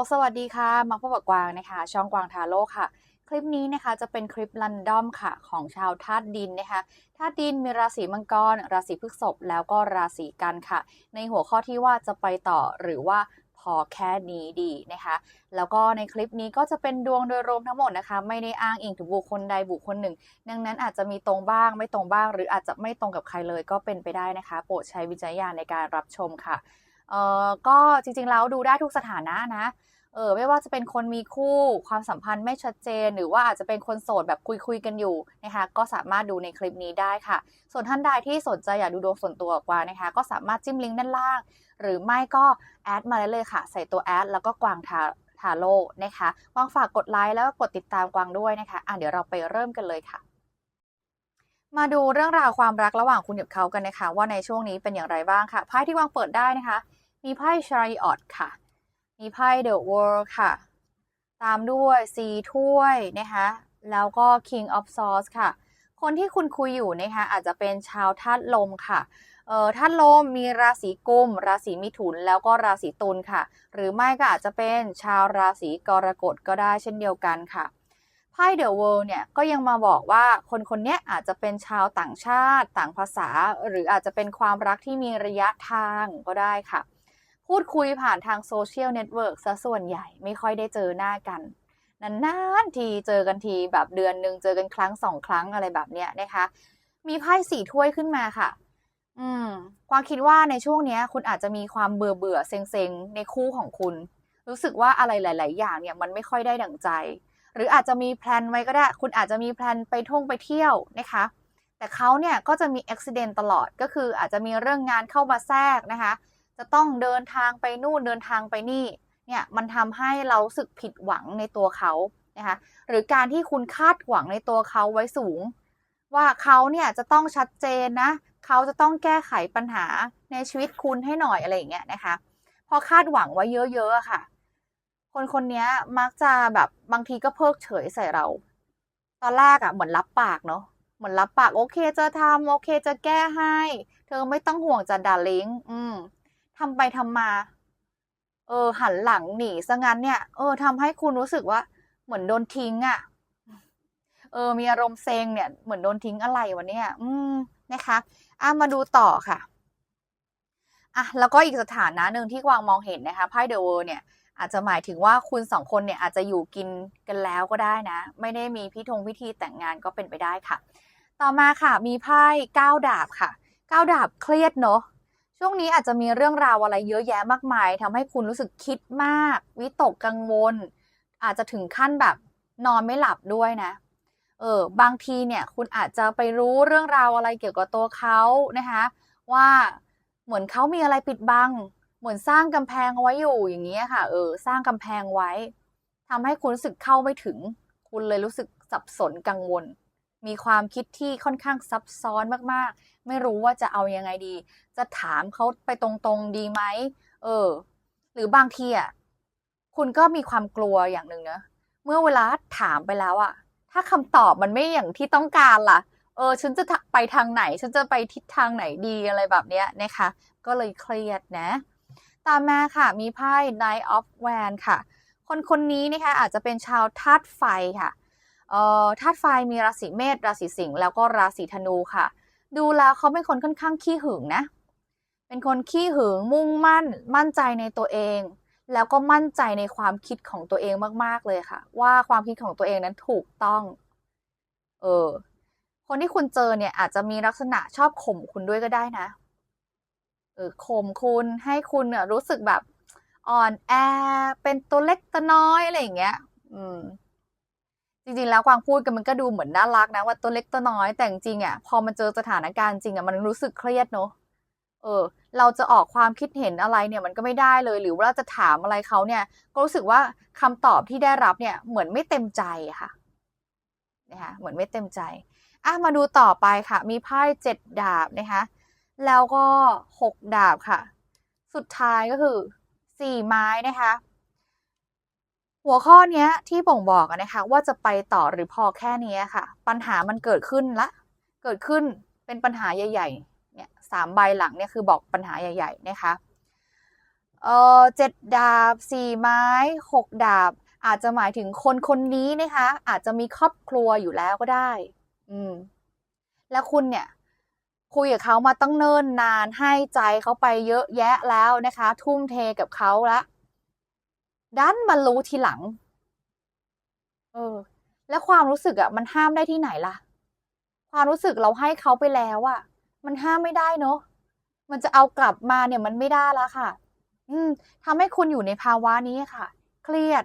ลสวัสดีค่ะ มาพบกับกวางนะคะ ช่องกวางทาโร่ค่ะ คลิปนี้นะคะจะเป็นคลิปรันดอมค่ะ ของชาวธาตุดินนะคะธาตุดินมีราศีมังกร ราศีพฤษภแล้วก็ราศีกันค่ะ ในหัวข้อที่ว่าจะไปต่อหรือว่าพอแค่นี้ดีนะคะ แล้วก็ในคลิปนี้ก็จะเป็นดวงโดยรวมทั้งหมดนะคะ ไม่ได้อ้างอิงถึงบุคคลใดบุคคลหนึ่ง ดังนั้นอาจจะมีตรงบ้างไม่ตรงบ้าง หรืออาจจะไม่ตรงกับใครเลยก็เป็นไปได้นะคะ โปรดใช้วิจารณญาณในการรับชมค่ะเอ่อก็จริงๆแล้วดูได้ทุกสถานะนะ เออไม่ว่าจะเป็นคนมีคู่ความสัมพันธ์ไม่ชัดเจน หรือว่าอาจจะเป็นคนโสดแบบคุยคุยกันอยู่นะคะก็สามารถดูในคลิปนี้ได้ค่ะ ส่วนท่านใดที่สนใจอยากดูดวงส่วนตัวกว่านะคะก็สามารถจิ้มลิงก์ด้านล่าง หรือไม่ก็แอดมาได้เลยค่ะ ใส่ตัวแอดแล้วก็กวางทาทาโร่นะคะกวางฝากกดไลค์แล้วก็กดติดตามกวางด้วยนะคะอะเดี๋ยวเราไปเริ่มกันเลยค่ะ มาดูเรื่องราวความรักระหว่างคุณกับเขากันนะคะ ว่าในช่วงนี้เป็นอย่างไรบ้างค่ะไพ่ที่วางเปิดได้นะคะ มีไพ่ชาริออตค่ะ มีไพ่ The World ค่ะ ตามด้วย C ถ้วยนะคะแล้วก็ King of Swords ค่ะ คนที่คุณคุยอยู่นะคะอาจจะเป็นชาวธาตุลมค่ะเอ่อธาตุลมมีราศีกุม ราศีมิถุนแล้วก็ราศีตุลค่ะ หรือไม่ก็อาจจะเป็นชาวราศีกรกฎก็ได้เช่นเดียวกันค่ะไพ่ The World เนี่ยก็ยังมาบอกว่าคนคนนี้อาจจะเป็นชาวต่างชาติ ต่างภาษา หรืออาจจะเป็นความรักที่มีระยะทางก็ได้ค่ะ พูดคุยผ่านทางโซเชียลเน็ตเวิร์กซะส่วนใหญ่ไม่ค่อยได้เจอหน้ากัน นานๆทีเจอกันทีแบบเดือนหนึ่งเจอกันครั้งสองครั้งอะไรแบบเนี้ยนะคะ มีไพ่สี่ถ้วยขึ้นมาค่ะ อืม ความคิดว่าในช่วงเนี้ย คุณอาจจะมีความเบื่อเบื่อเซ็งเซ็งๆในคู่ของคุณ รู้สึกว่าอะไรหลาย ๆ อย่างเนี่ยมันไม่ค่อยได้ดั่งใจ หรืออาจจะมีแพลนไว้ก็ได้ คุณอาจจะมีแพลนไปท่องไปเที่ยวนะคะแต่เขาเนี่ยก็จะมีอุบิเหตุตลอดก็คืออาจจะมีเรื่องงานเข้ามาแทรกนะคะ จะต้องเดินทางไปนู่นเดินทางไปนี่เนี่ยมันทำให้เราสึกผิดหวังในตัวเขานะคะหรือการที่คุณคาดหวังในตัวเขาไว้สูง ว่าเขาเนี่ยจะต้องชัดเจนนะเขาจะต้องแก้ไขปัญหาในชีวิตคุณให้หน่อยอะไรอย่างเงี้ยนะคะพอคาดหวังไว้เยอะๆค่ะ คนคนนี้มักจะแบบบางทีก็เพิกเฉยใส่เรา ตอนแรกอะเหมือนรับปากเนาะเหมือนรับปากโอเคจะทำโอเคจะแก้ให้ เธอไม่ต้องห่วงจะดาลิงอืม ทำไปทำมา เออ หันหลังหนีซะงั้นเนี่ย เออทำให้คุณรู้สึกว่า เหมือนโดนทิ้งอะ่ะ เออ มีอารมณ์เซ็งเนี่ย เหมือนโดนทิ้งอะไรวะเนี่ย อืม นะคะอะมาดูต่อค่ะอะแล้วก็อีกสถานะหนึ่งที่กวางมองเห็นนะคะไพ่เดอะเวิร์เนี่ยอาจจะหมายถึงว่าคุณสองคนเนี่ยอาจจะอยู่กินกันแล้วก็ได้นะ ไม่ได้มีพิธงพิธีแต่งงานก็เป็นไปได้ค่ะ ต่อมาค่ะมีไพ่เก้าดาบค่ะเก้าดาบเครียดเนอะ ช่วงนี้อาจจะมีเรื่องราวอะไรเยอะแยะมากมายทำให้คุณรู้สึกคิดมาก วิตกกังวล อาจจะถึงขั้นแบบนอนไม่หลับด้วยนะ เออบางทีเนี่ยคุณอาจจะไปรู้เรื่องราวอะไรเกี่ยวกับตัวเขานะคะว่าเหมือนเขามีอะไรปิดบัง เหมือนสร้างกำแพงเอาไว้อยู่อย่างนี้ยค่ะ เออ สร้างกำแพงไว้ทำให้คุณรู้สึกเข้าไม่ถึง คุณเลยรู้สึกสับสนกังวล มีความคิดที่ค่อนข้างซับซ้อนมากๆ ไม่รู้ว่าจะเอายังไงดี จะถามเขาไปตรงๆดีไหมเออ หรือบางทีอะคุณก็มีความกลัวอย่างหนึ่งนะเมื่อเวลาถามไปแล้วอะ ถ้าคำตอบมันไม่อย่างที่ต้องการล่ะ เออ ฉันจะไปทางไหน ฉันจะไปทิศทางไหนดีอะไรแบบเนี้ยนะคะ ก็เลยเครียดนะ ตามมาค่ะมีไพ่ Knight of Wands ค่ะ คนคนนี้นะคะอาจจะเป็นชาวธาตุไฟค่ะเธาตุไฟมีราศีเมษราศีสิงห์แล้วก็ราศีธนูค่ะ ดูแล้วเขาเป็นคนค่อนข้างขี้หึงนะ เป็นคนขี้หึงมุ่งมั่น มั่นใจในตัวเอง แล้วก็มั่นใจในความคิดของตัวเองมากๆเลยค่ะ ว่าความคิดของตัวเองนั้นถูกต้อง เออ คนที่คุณเจอเนี่ยอาจจะมีลักษณะชอบข่มคุณด้วยก็ได้นะเออข่มคุณให้คุณเนี่ยรู้สึกแบบอ่อนแอเป็นตัวเล็กตัวน้อยอะไรอย่างเงี้ย อืม จริงๆ แล้วกวางพูดกันมันก็ดูเหมือนน่ารักนะว่าตัวเล็กตัวน้อยแต่จริงๆอะพอมันเจอสถานการณ์จริงอะมันรู้สึกเครียดเนอะเออ เราจะออกความคิดเห็นอะไรเนี่ยมันก็ไม่ได้เลย หรือว่าจะถามอะไรเขาเนี่ย ก็รู้สึกว่าคำตอบที่ได้รับเนี่ย เหมือนไม่เต็มใจค่ะนะคะเหมือนไม่เต็มใจอะมาดูต่อไปค่ะ มีไพ่เจ็ดดาบนะคะแล้วก็หกดาบค่ะ สุดท้ายก็คือสี่ไม้นะคะ หัวข้อเนี้ยที่บ่งบอกนะคะว่าจะไปต่อหรือพอแค่นี้ค่ะ ปัญหามันเกิดขึ้นละ เกิดขึ้นเป็นปัญหาใหญ่ๆเนี่ยสามใบหลังเนี่ยคือบอกปัญหาใหญ่ ๆ นะคะเเออเจ็ดดาบสี่ไม้หกดาบ อาจจะหมายถึงคนคนนี้นะคะ อาจจะมีครอบครัวอยู่แล้วก็ได้ อืม แล้วคุณเนี่ยคุยกับเขามาตั้งเนิ่นนานให้ใจเขาไปเยอะแยะแล้วนะคะ ทุ่มเทกับเขาละ ดันมารู้ทีหลัง เออ แล้วความรู้สึกอะ มันห้ามได้ที่ไหนล่ะ ความรู้สึกเราให้เขาไปแล้วอะ มันห้ามไม่ได้เนอะมันจะเอากลับมาเนี่ยมันไม่ได้แล้วค่ะ อืมทำให้คุณอยู่ในภาวะนี้ค่ะ เครียด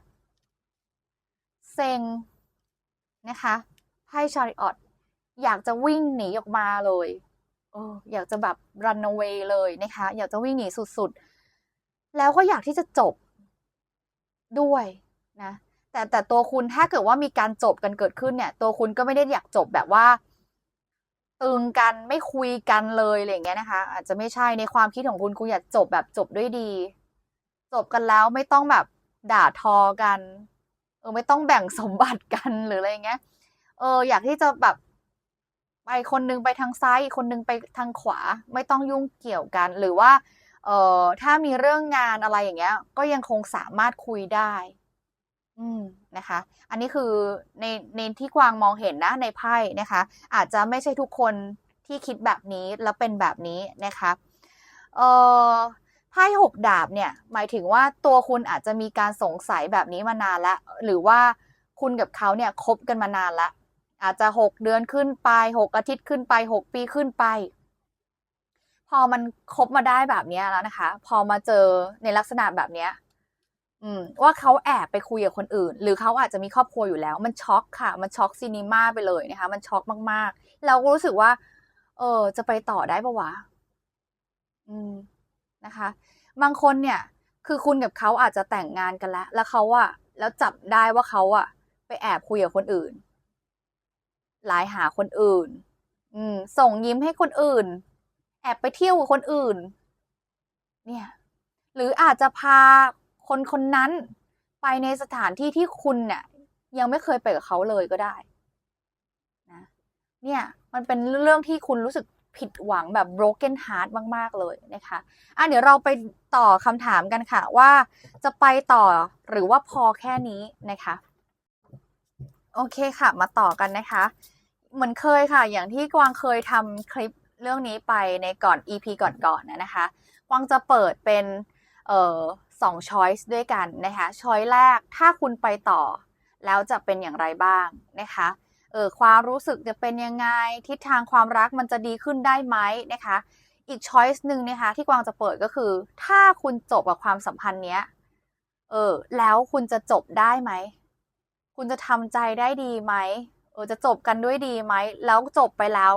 เซ็งนะคะไพ่ชาริออตอยากจะวิ่งหนีออกมาเลยเอออยากจะแบบ run away เลยนะคะ อยากจะวิ่งหนีสุดๆ แล้วก็อยากที่จะจบ ด้วยนะแต่แต่ตัวคุณถ้าเกิดว่ามีการจบกันเกิดขึ้นเนี่ย ตัวคุณก็ไม่ได้อยากจบแบบว่า ตึงกันไม่คุยกันเลยอะไรอย่างเงี้ยนะคะ อาจจะไม่ใช่ในความคิดของคุณคุณอยากจบแบบจบด้วยดี จบกันแล้วไม่ต้องแบบด่าทอกัน เออไม่ต้องแบ่งสมบัติกันหรืออะไรเงี้ย เออ อยากที่จะแบบไปคนนึงไปทางซ้ายคนนึงไปทางขวา ไม่ต้องยุ่งเกี่ยวกัน หรือว่า เอ่อถ้ามีเรื่องงานอะไรอย่างเงี้ย ก็ยังคงสามารถคุยได้ อืมนะคะ อันนี้คือในในที่กวางมองเห็นนะในไพ่นะคะ อาจจะไม่ใช่ทุกคนที่คิดแบบนี้แล้วเป็นแบบนี้นะคะเอ่อไพ่หกดาบเนี่ย หมายถึงว่าตัวคุณอาจจะมีการสงสัยแบบนี้มานานล้วหรือว่าคุณกับเขาเนี่ยคบกันมานานล้วอาจจะหกเดือนขึ้นไปหกอาทิตย์ขึ้นไปหกปีขึ้นไป พอมันคบมาได้แบบนี้แล้วนะคะ พอมาเจอในลักษณะแบบเนี้ย อืม ว่าเขาแอบไปคุยกับคนอื่น หรือเขาอาจจะมีครอบครัวอยู่แล้ว มันช็อกค่ะ มันช็อกซีนีมาไปเลยนะคะ มันช็อกมากๆ เราก็รู้สึกว่า เออ จะไปต่อได้ปะวะ อืมนะคะ บางคนเนี่ย คือคุณกับเขาอาจจะแต่งงานกันแล้ว แล้วเขาอะแล้วจับได้ว่าเขาอะไปแอบคุยกับคนอื่นไลน์หาคนอื่น อืม ส่งยิ้มให้คนอื่น แอบไปเที่ยวกับคนอื่น เนี่ย หรืออาจจะพาคนคนนั้นไปในสถานที่ที่คุณเนี่ยยังไม่เคยไปกับเขาเลยก็ได้นะเนี่ย มันเป็นเรื่องที่คุณรู้สึกผิดหวังแบบ broken heart มาก ๆ เลยนะคะอะเดี๋ยวเราไปต่อคำถามกันค่ะ ว่าจะไปต่อหรือว่าพอแค่นี้นะคะ โอเคค่ะ มาต่อกันนะคะ เหมือนเคยค่ะ อย่างที่กวางเคยทำคลิป เรื่องนี้ไปในก่อน EP ก่อนๆนนะคะกวางจะเปิดเป็นเอ่อสองช้อยส์ด้วยกันนะคะช้อยแรกถ้าคุณไปต่อ แล้วจะเป็นอย่างไรบ้างนะคะเออความรู้สึกจะเป็นยังไง ทิศทางความรักมันจะดีขึ้นได้ไหมนะคะอีกช้อยส์หนึ่งนะคะที่กวางจะเปิดก็คือ ถ้าคุณจบกับความสัมพันธ์เนี้ยเออแล้วคุณจะจบได้ไหม คุณจะทำใจได้ดีไหมเออจะจบกันด้วยดีไหม แล้วจบไปแล้ว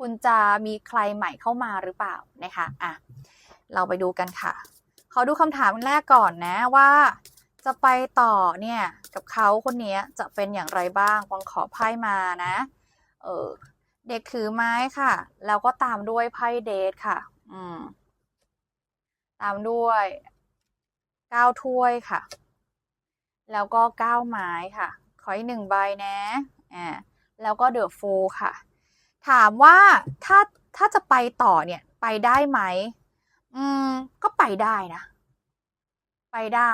คุณจะมีใครใหม่เข้ามาหรือเปล่านะคะอะเราไปดูกันค่ะ ขอดูคำถามแรกก่อนนะว่า จะไปต่อเนี่ยกับเขาคนนี้จะเป็นอย่างไรบ้างวังขอไพ่มานะเออเด็กถือไม้ค่ะ แล้วก็ตามด้วยไพ่เดทค่ะ อืม ตามด้วยเก้าถ้วยค่ะ แล้วก็เก้าไม้ค่ะ ขออีกหนึ่งใบนะอ่าแล้วก็เดอะฟูค่ะ ถามว่าถ้าถ้าจะไปต่อเนี่ยไปได้ไหม อืม ก็ไปได้นะ ไปได้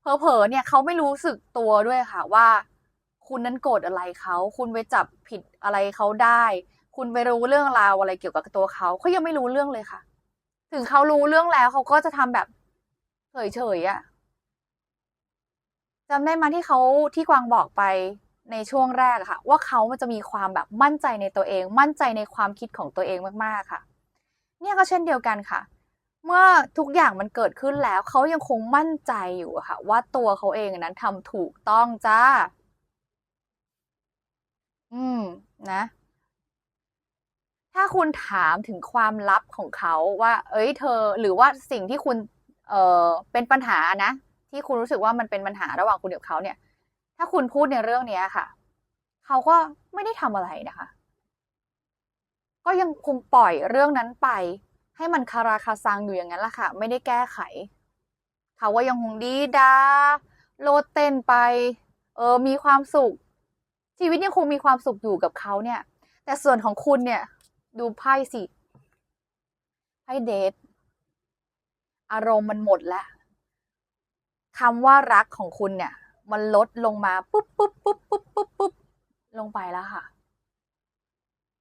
เผลอๆเนี่ยเขาไม่รู้สึกตัวด้วยค่ะว่า คุณนั้นโกรธอะไรเขา คุณไปจับผิดอะไรเขาได้ คุณไปรู้เรื่องราวอะไรเกี่ยวกับตัวเขาเขายังไม่รู้เรื่องเลยค่ะ ถึงเขารู้เรื่องแล้วเขาก็จะทำแบบเฉยๆอะจำได้มาที่เขาที่กวางบอกไป ในช่วงแรกอะค่ะ ว่าเขามันจะมีความแบบมั่นใจในตัวเอง มั่นใจในความคิดของตัวเองมากๆค่ะ เนี่ยก็เช่นเดียวกันค่ะ เมื่อทุกอย่างมันเกิดขึ้นแล้วเขายังคงมั่นใจอยู่ค่ะ ว่าตัวเขาเองนั้นทำถูกต้องจ้า อืมนะถ้าคุณถามถึงความลับของเขาว่า เอ้ย เธอ หรือว่าสิ่งที่คุณ เออเป็นปัญหานะ ที่คุณรู้สึกว่ามันเป็นปัญหาระหว่างคุณกับเขาเนี่ย ถ้าคุณพูดในเรื่องเนี้ยค่ะ เขาก็ไม่ได้ทำอะไรนะคะ ก็ยังคงปล่อยเรื่องนั้นไป ให้มันคาราคาซังอยู่อย่างนั้นแหละค่ะ ไม่ได้แก้ไข เขาว่ายังคงดีดาโลดเต้นไป เออ มีความสุข ชีวิตยังคงมีความสุขอยู่กับเขาเนี่ย แต่ส่วนของคุณเนี่ย ดูไพ่สิ ไพ่เดท อารมณ์มันหมดแล้วคำว่ารักของคุณเนี่ย มันลดลงมาปุ๊บปุ๊บปุ๊บปุ๊บปุ๊บปุ๊บลงไปแล้วค่ะ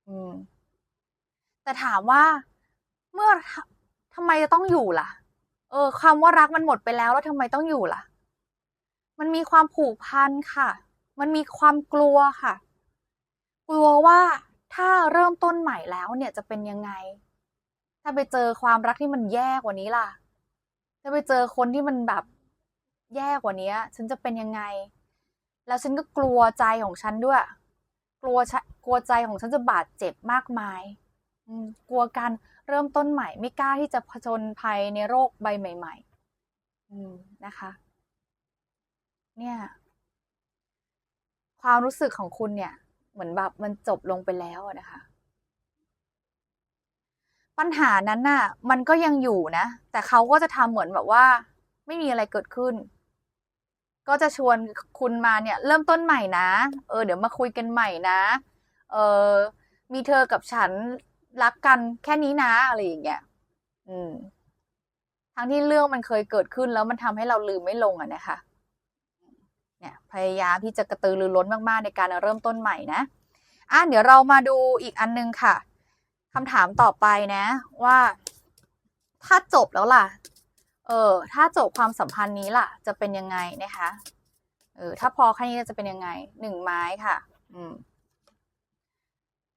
อืม แต่ถามว่าเมื่อทำไมจะต้องอยู่ล่ะ เออคำว่ารักมันหมดไปแล้วแล้วทำไมต้องอยู่ล่ะ มันมีความผูกพันค่ะ มันมีความกลัวค่ะ กลัวว่าถ้าเริ่มต้นใหม่แล้วเนี่ยจะเป็นยังไง ถ้าไปเจอความรักที่มันแย่กว่านี้ล่ะ ถ้าไปเจอคนที่มันแบบ แย่กว่านี้ฉันจะเป็นยังไง แล้วฉันก็กลัวใจของฉันด้วย กลัวชะกลัวใจของฉันจะบาดเจ็บมากมายกลัวการเริ่มต้นใหม่ ไม่กล้าที่จะผจญภัยในโรคใบใหม่ ๆนะคะ เนี่ย ความรู้สึกของคุณเนี่ย เหมือนแบบมันจบลงไปแล้วนะคะ ปัญหานั้นน่ะ มันก็ยังอยู่นะ แต่เขาก็จะทำเหมือนแบบว่า ไม่มีอะไรเกิดขึ้น ก็จะชวนคุณมาเนี่ยเริ่มต้นใหม่นะ เออ เดี๋ยวมาคุยกันใหม่นะ เออมีเธอกับฉันรักกันแค่นี้นะอะไรอย่างเงี้ย อืม ทั้งที่เรื่องมันเคยเกิดขึ้นแล้วมันทำให้เราลืมไม่ลงอะนะคะ เนี่ย พยายามที่จะกระตือรือร้นมากๆในการเริ่มต้นใหม่นะอะเดี๋ยวเรามาดูอีกอันนึงค่ะคำถามต่อไปนะ ว่า ถ้าจบแล้วล่ะ เออถ้าจบความสัมพันธ์นี้ล่ะ จะเป็นยังไงนะคะเออถ้าพอแค่นี้จะเป็นยังไงหนึ่งไม้ค่ะ อืม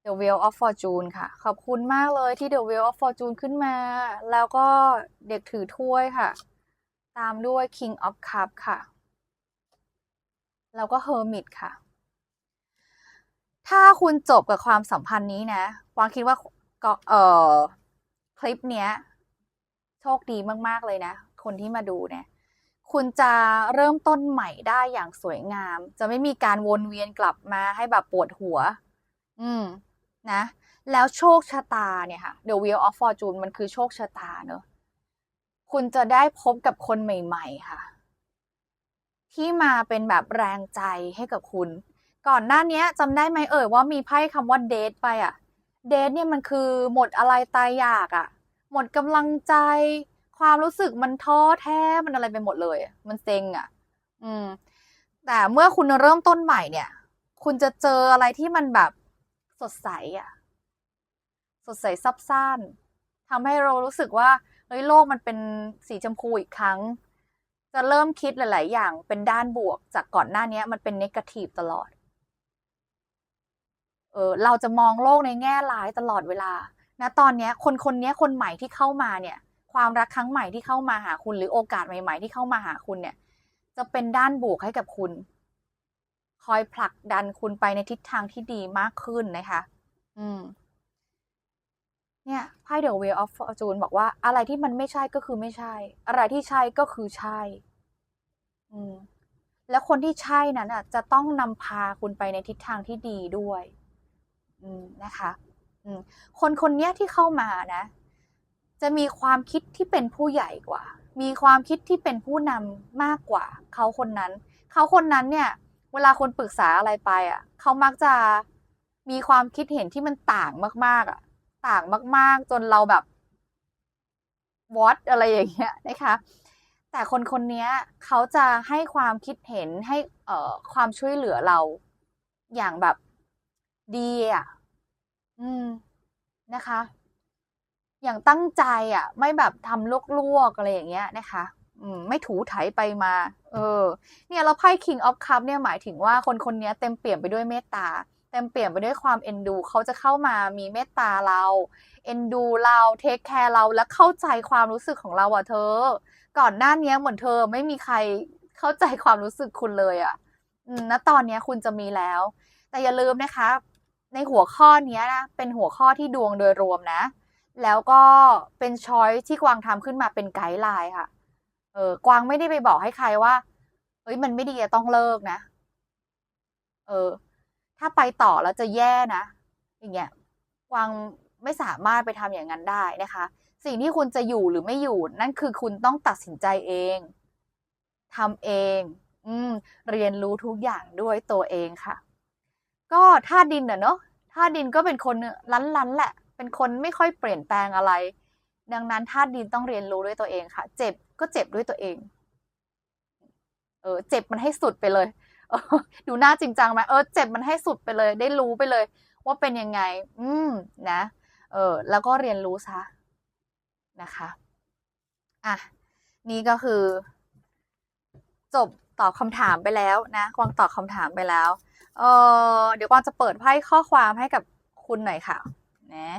The Wheel of Fortune ค่ะ ขอบคุณมากเลยที่ The Wheel of Fortune ขึ้นมา แล้วก็เด็กถือถ้วยค่ะ ตามด้วย King of Cup ค่ะ แล้วก็ Hermit ค่ะ ถ้าคุณจบกับความสัมพันธ์นี้นะวางคิดว่าก็เออคลิปเนี้ย โชคดีมากๆเลยนะ คนที่มาดูเนี่ย คุณจะเริ่มต้นใหม่ได้อย่างสวยงาม จะไม่มีการวนเวียนกลับมาให้แบบปวดหัว อืม นะ แล้วโชคชะตาเนี่ยค่ะ The Wheel of Fortune มันคือโชคชะตาเนอะคุณจะได้พบกับคนใหม่ ๆ ค่ะ ที่มาเป็นแบบแรงใจให้กับคุณ ก่อนหน้านี้จำได้ไหมเอ่ยว่ามีไพ่คำว่าเดทไปอะเดทเนี่ยมันคือหมดอะไรตายอยากอะ หมดกำลังใจ ความรู้สึกมันท้อแท้มันอะไรไปหมดเลย มันเซ็งอะอืม แต่เมื่อคุณเริ่มต้นใหม่เนี่ย คุณจะเจออะไรที่มันแบบสดใสอะสดใสซับซ่านทำให้เรารู้สึกว่าเฮ้ยโลกมันเป็นสีชมพูอีกครั้ง จะเริ่มคิดหลาย ๆ อย่างเป็นด้านบวก จากก่อนหน้านี้มันเป็นเนกาทีฟตลอด เออเราจะมองโลกในแง่ร้ายตลอดเวลา นะตอนเนี้ยคนคนนี้คนใหม่ที่เข้ามาเนี่ย ความรักครั้งใหม่ที่เข้ามาหาคุณ หรือโอกาสใหม่ ๆ ที่เข้ามาหาคุณเนี่ย จะเป็นด้านบวกให้กับคุณ คอยผลักดันคุณไปในทิศทางที่ดีมากขึ้นนะคะ อืม เนี่ยไพ่ The Wheel of Fortune บอกว่า อะไรที่มันไม่ใช่ก็คือไม่ใช่ อะไรที่ใช่ก็คือใช่ อืมแล้วคนที่ใช่นั้นอะ จะต้องนำพาคุณไปในทิศทางที่ดีด้วย อืมนะคะ คนคนนี้ที่เข้ามานะ จะมีความคิดที่เป็นผู้ใหญ่กว่า มีความคิดที่เป็นผู้นำมากกว่า เขาคนนั้น เขาคนนั้นเนี่ย เวลาคนปรึกษาอะไรไปอะ เขามักจะมีความคิดเห็นที่มันต่างมาก ๆอะ ต่างมาก ๆ จนเราแบบวอตอะไรอย่างเงี้ยนะคะแต่คนคนนี้เขาจะให้ความคิดเห็นให้เอ่อความช่วยเหลือเราอย่างแบบดีอะ อืม นะคะ อย่างตั้งใจอะ ไม่แบบทำลวกๆอะไรอย่างเงี้ยนะคะ อืม ไม่ถูไถไปมา เออ เนี่ยเราไพ่ King of Cup เนี่ยหมายถึงว่าคนคนนี้เต็มเปี่ยมไปด้วยเมตตาเต็มเปี่ยมไปด้วยความเอ็นดู เขาจะเข้ามามีเมตตาเรา เอ็นดูเราเทคแคร์เราและเข้าใจความรู้สึกของเราอะเธอ ก่อนหน้านี้เหมือนเธอไม่มีใครเข้าใจความรู้สึกคุณเลยอะอืมณตอนนี้คุณจะมีแล้ว แต่อย่าลืมนะคะ ในหัวข้อนี้นะเป็นหัวข้อที่ดวงโดยรวมนะ แล้วก็เป็นช้อยที่กวางทำขึ้นมาเป็นไกด์ไลน์ค่ะ เออกวางไม่ได้ไปบอกให้ใครว่าเฮ้ยมันไม่ดีจะต้องเลิกนะ เออ ถ้าไปต่อแล้วจะแย่นะอย่างเงี้ยกวางไม่สามารถไปทำอย่างนั้นได้นะคะ สิ่งที่คุณจะอยู่หรือไม่อยู่ นั่นคือคุณต้องตัดสินใจเองทำเอง อืม เรียนรู้ทุกอย่างด้วยตัวเองค่ะ ก็ธาตุดินอะเนาะธาตุดินก็เป็นคนลันๆแหละ เป็นคนไม่ค่อยเปลี่ยนแปลงอะไร ดังนั้นธาตุดินต้องเรียนรู้ด้วยตัวเองค่ะ เจ็บก็เจ็บด้วยตัวเอง เออ เจ็บมันให้สุดไปเลยเออดูหน้าจริงจังไหมเออ เจ็บมันให้สุดไปเลย ได้รู้ไปเลย ว่าเป็นยังไง อืม นะ เออ แล้วก็เรียนรู้ซะนะคะอะนี่ก็คือ จบตอบคำถามไปแล้วนะกวางตอบคำถามไปแล้ว เออเดี๋ยวกวางจะเปิดไพ่ข้อความให้กับคุณหน่อยค่ะ นะ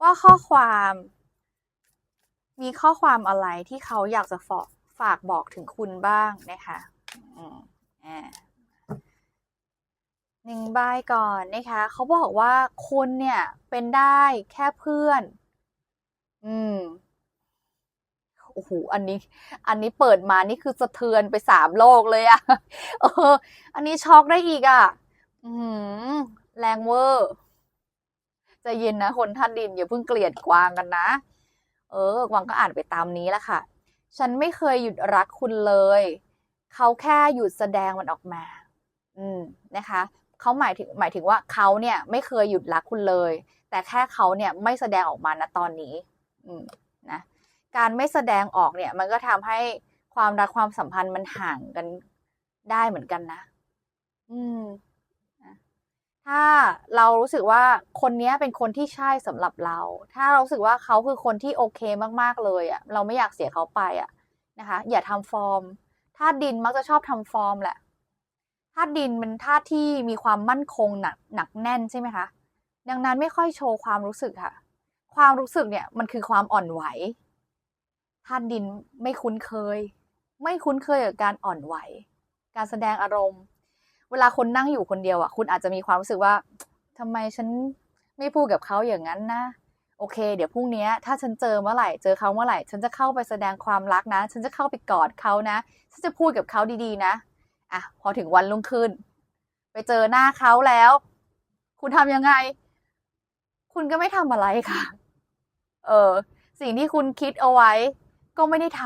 ว่าข้อความ มีข้อความอะไรที่เขาอยากจะฝากฝากบอกถึงคุณบ้างนะคะอืมอ่าหนึ่งใบก่อนนะคะเขาบอกว่าคุณเนี่ยเป็นได้แค่เพื่อน อืม โอ้โหอันนี้ อันนี้เปิดมานี่คือสะเทือนไปสามโลกเลยอะเออ อันนี้ช็อกได้อีกอะอืมแรงเวอร์จะเย็นนะคนท่านดินอย่าเพิ่งเกลียดกวางกันนะ เออกวางก็อ่านไปตามนี้แหละค่ะ ฉันไม่เคยหยุดรักคุณเลย เขาแค่หยุดแสดงมันออกมา อืมนะคะเขาหมายถึงหมายถึงว่าเขาเนี่ยไม่เคยหยุดรักคุณเลย แต่แค่เขาเนี่ยไม่แสดงออกมาณตอนนี้ อืม การไม่แสดงออกเนี่ย มันก็ทำให้ความรักความสัมพันธ์มันห่างกันได้เหมือนกันนะ อืมถ้าเรารู้สึกว่าคนเนี้ยเป็นคนที่ใช่สำหรับเรา ถ้าเรารู้สึกว่าเขาคือคนที่โอเคมากๆเลยอะ่ะ เราไม่อยากเสียเขาไปอะ่ะนะคะ อย่าทำฟอร์มธาตุดินมักจะชอบทำฟอร์มแหละธาตุดินเป็นธาตุที่มีความมั่นคงหนักหนักแน่นใช่ไหมคะดังนั้นไม่ค่อยโชว์ความรู้สึกค่ะ ความรู้สึกเนี่ยมันคือความอ่อนไหว ธาตุดินไม่คุ้นเคย ไม่คุ้นเคยกับการอ่อนไหว การแสดงอารมณ์ เวลาคนนั่งอยู่คนเดียวอะ คุณอาจจะมีความรู้สึกว่าทำไมฉันไม่พูดกับเขาอย่างนั้นนะโอเค เดี๋ยวพรุ่งนี้ถ้าฉันเจอเมื่อไหร่เจอเขาเมื่อไหร่ ฉันจะเข้าไปแสดงความรักนะ ฉันจะเข้าไปกอดเขานะ ฉันจะพูดกับเขาดีๆนะอะพอถึงวันรุ่งขึ้น ไปเจอหน้าเขาแล้ว คุณทำยังไง คุณก็ไม่ทำอะไรค่ะ เออ สิ่งที่คุณคิดเอาไว้ ก็ไม่ได้ท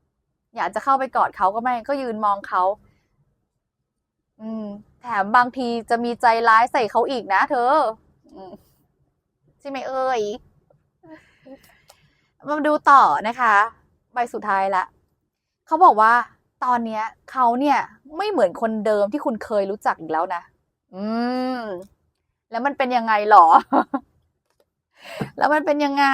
ำอยากจะเข้าไปกอดเขาก็ไม่ก็ยืนมองเขาอืม แถมบางทีจะมีใจร้ายใส่เขาอีกนะเธอใช่ไหมเอ่ยมาดูต่อนะคะ ใบสุดท้ายละเขาบอกว่า ตอนเนี้ยเขาเนี่ย ไม่เหมือนคนเดิมที่คุณเคยรู้จักอีกแล้วนะอืม แล้วมันเป็นยังไงหรอ แล้วมันเป็นยังไง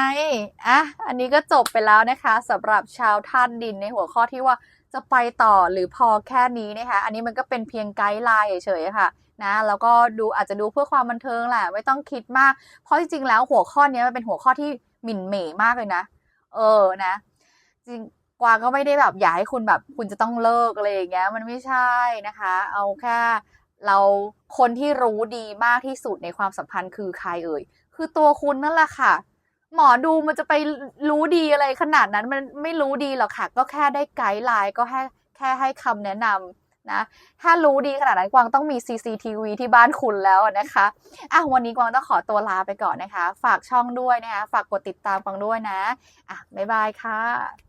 อะอันนี้ก็จบไปแล้วนะคะสำหรับชาวธาตุดินในหัวข้อที่ว่าจะไปต่อหรือพอแค่นี้นะคะอันนี้มันก็เป็นเพียงไกด์ไลน์เฉยๆค่ะนะแล้วก็ดูอาจจะดูเพื่อความบันเทิงแหละไม่ต้องคิดมาก เพราะจริงๆแล้วหัวข้อนี้มันเป็นหัวข้อที่หมิ่นเหม่มากเลยนะ เออนะ จริงกวางก็ไม่ได้แบบอยากให้คุณแบบ คุณจะต้องเลิกอะไรอย่างเงี้ย มันไม่ใช่นะคะ เอาแค่เราคนที่รู้ดีมากที่สุดในความสัมพันธ์คือใครเอ่ย คือตัวคุณนั่นแหละค่ะ หมอดูมันจะไปรู้ดีอะไรขนาดนั้นมันไม่รู้ดีหรอกค่ะ ก็แค่ได้ไกด์ไลน์ก็แค่แค่ให้คำแนะนำนะถ้ารู้ดีขนาดนั้นกวางต้องมี CCTV ที่บ้านคุณแล้วนะคะอะวันนี้กวางต้องขอตัวลาไปก่อนนะคะ ฝากช่องด้วยนะคะ ฝากกดติดตามกวางด้วยนะ อะ บ๊ายบายค่ะ